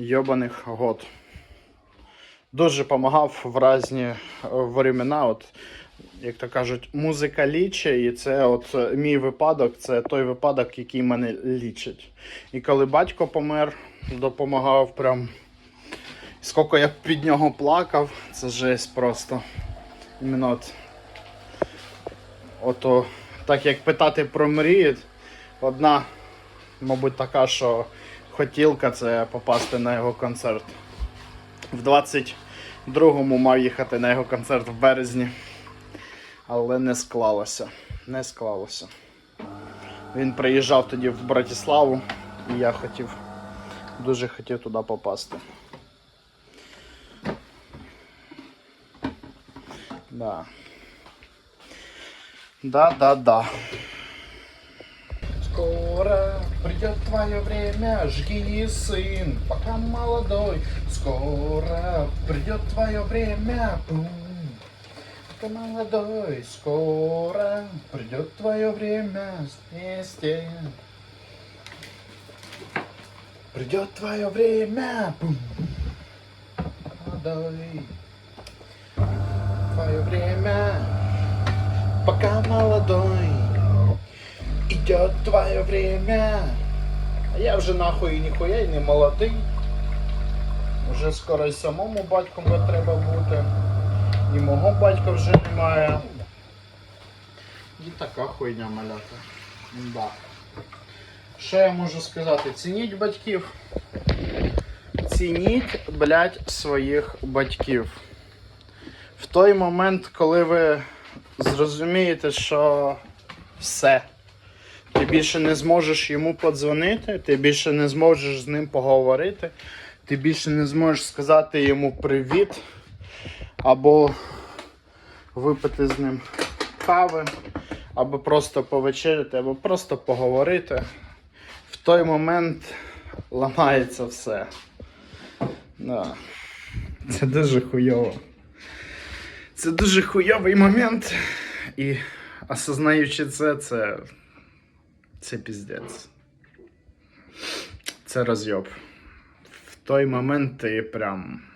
йобаних год. Дуже допомагав в різні е, времена. От, як то кажуть, музика лічить, і це от е, мій випадок, це той випадок, який мене лічить. І коли батько помер, допомагав прям. Скільки я під нього плакав, це жесть просто. Іменно от. Ото, так як питати про мрії, одна, мабуть, така, що хотілка це попасти на його концерт. В 22-му мав їхати на його концерт в березні. Але не склалося. Не склалося. Він приїжджав тоді в Братиславу, і я хотів, дуже хотів туди попасти. Да. Да, да, да. Придет твое время, жги, сын, пока молодой. Скоро придет твое время, бум, пока молодой. Скоро придет твое время вместе. Придет твое время, бум, молодой. Твое время, пока молодой. Идет твое время. А я вже нахуй ніхуя і не молодий. Уже скоро й самому батьком треба бути. І мого батька вже немає. І така хуйня малята. Да. Що я можу сказати? Цініть батьків. Цініть, блядь, своїх батьків. В той момент, коли ви зрозумієте, що все. Ти більше не зможеш йому подзвонити, ти більше не зможеш з ним поговорити, ти більше не зможеш сказати йому привіт, або випити з ним кави, або просто повечеряти, або просто поговорити. В той момент ламається все. Да. Це дуже хуйово. Це дуже хуйовий момент. І осознаючи це, це. Це піздець. Це розйоб. В той момент ти прям.